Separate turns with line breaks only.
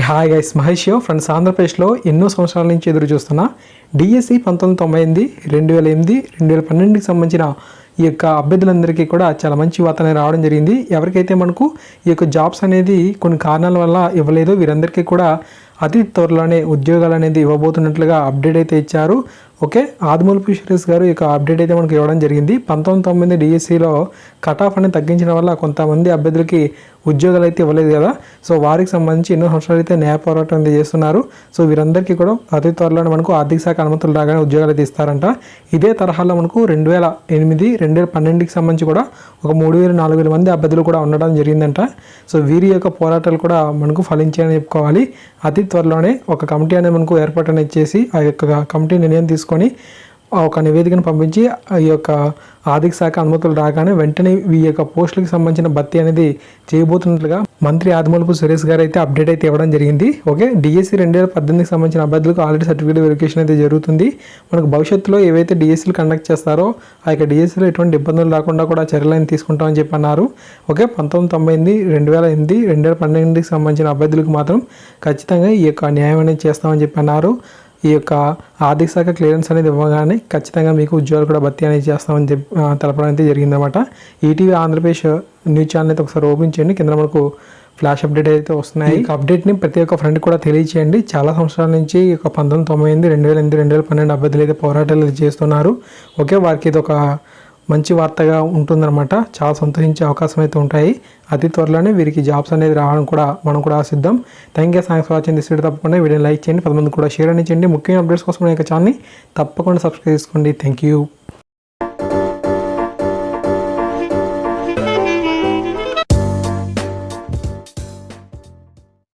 Hi guys Mahesh friends ఆంధ్రప్రదేశ్లో ఎన్నో సంవత్సరాల నుంచి ఎదురు చూస్తున్న డిఎస్సి పంతొమ్మిది తొంభై ఎనిమిది రెండు వేల ఎనిమిది రెండు వేల పన్నెండుకి సంబంధించిన ఈ యొక్క అభ్యర్థులందరికీ కూడా చాలా మంచి వార్త రావడం జరిగింది. ఎవరికైతే మనకు ఈ యొక్క జాబ్స్ అనేది కొన్ని కారణాల వల్ల ఇవ్వలేదు వీరందరికీ కూడా అతి త్వరలోనే ఉద్యోగాలు అనేది ఇవ్వబోతున్నట్లుగా అప్డేట్ అయితే ఇచ్చారు. ఓకే ఆదిమూలపు సురేష్ గారు ఈ యొక్క అప్డేట్ అయితే మనకు ఇవ్వడం జరిగింది. పంతొమ్మిది తొమ్మిది డిఎస్సిలో కట్ ఆఫ్ అనేది తగ్గించడం వల్ల కొంతమంది అభ్యర్థులకి ఉద్యోగాలు అయితే ఇవ్వలేదు కదా? సో వారికి సంబంధించి ఎన్నో సంవత్సరాలు అయితే న్యాయ పోరాటం అయితే చేస్తున్నారు. సో వీరందరికీ కూడా అతి త్వరలో మనకు ఆర్థిక శాఖ అనుమతులు రాగానే ఉద్యోగాలు అయితే ఇస్తారంట. ఇదే తరహాలో మనకు రెండు వేల ఎనిమిది రెండు వేల పన్నెండుకి సంబంధించి కూడా ఒక మూడు వేల నాలుగు వేల మంది అభ్యర్థులు కూడా ఉండడం జరిగిందంట. సో వీరి యొక్క పోరాటాలు కూడా మనకు ఫలించాయని చెప్పుకోవాలి. అతి త్వరలోనే ఒక కమిటీ అనేది మనకు ఏర్పాటు అనేది చేసి ఆ యొక్క కమిటీ నిర్ణయం తీసుకొని ఒక నివేదికను పంపించి ఈ యొక్క ఆర్థిక శాఖ అనుమతులు రాగానే వెంటనే ఈ యొక్క పోస్టులకు సంబంధించిన భర్తీ అనేది చేయబోతున్నట్లుగా మంత్రి ఆదిమూలపు సురేష్ గారు అయితే అప్డేట్ అయితే ఇవ్వడం జరిగింది. ఓకే డిఎస్సి రెండు వేల పద్దెనిమిదికి సంబంధించిన అభ్యర్థులకు ఆల్రెడీ సర్టిఫికేట్ వెరిఫికేషన్ అయితే జరుగుతుంది. మనకు భవిష్యత్తులో ఏవైతే డిఎస్సీలు కండక్ట్ చేస్తారో ఆ యొక్క డిఎస్సీలో ఎటువంటి ఇబ్బందులు రాకుండా కూడా చర్యలను తీసుకుంటామని చెప్పి అన్నారు. ఓకే పంతొమ్మిది తొంభై ఎనిమిది రెండు వేల ఎనిమిది రెండు వేల పన్నెండుకి సంబంధించిన అభ్యర్థులకు మాత్రం ఖచ్చితంగా ఈ యొక్క న్యాయం అనేది చేస్తామని చెప్పి అన్నారు. ఈ యొక్క ఆర్థిక శాఖ క్లియరెన్స్ అనేది ఇవ్వగానే ఖచ్చితంగా మీకు ఉద్యోగాలు కూడా భర్తీ అనేది చేస్తామని చెప్పి తెలపడం అయితే జరిగిందన్నమాట. ఈటీవీ ఆంధ్రప్రదేశ్ న్యూస్ ఛానల్ అయితే ఒకసారి ఓపెన్ చేయండి. కింద మనకు ఫ్లాష్ అప్డేట్ అయితే వస్తున్నాయి. ఈ అప్డేట్ని ప్రతి ఒక్క ఫ్రెండ్ కూడా తెలియచేయండి. చాలా సంవత్సరాల నుంచి ఈ యొక్క పంతొమ్మిది తొంభై ఎనిమిది రెండు వేల ఎనిమిది రెండు వేల పన్నెండు అభ్యర్థులు అయితే పోరాటాలు చేస్తున్నారు. ఓకే వారికి ఇది ఒక మంచి వార్తగా ఉంటుందన్నమాట. చాలా సంతోషించే అవకాశం అయితే ఉంటాయి. అతి త్వరలోనే వీరికి జాబ్స్ అనేది రావడం కూడా మనం కూడా ఆశిద్దాం. Thank you thanks for watching this video. తప్పకుండా వీడియో లైక్ చేయండి. పది మంది కూడా షేర్ అని చేయండి. ముఖ్యమైన అప్డేట్స్ కోసం యొక్క ఛానల్ని తప్పకుండా సబ్స్క్రైబ్ చేసుకోండి. Thank you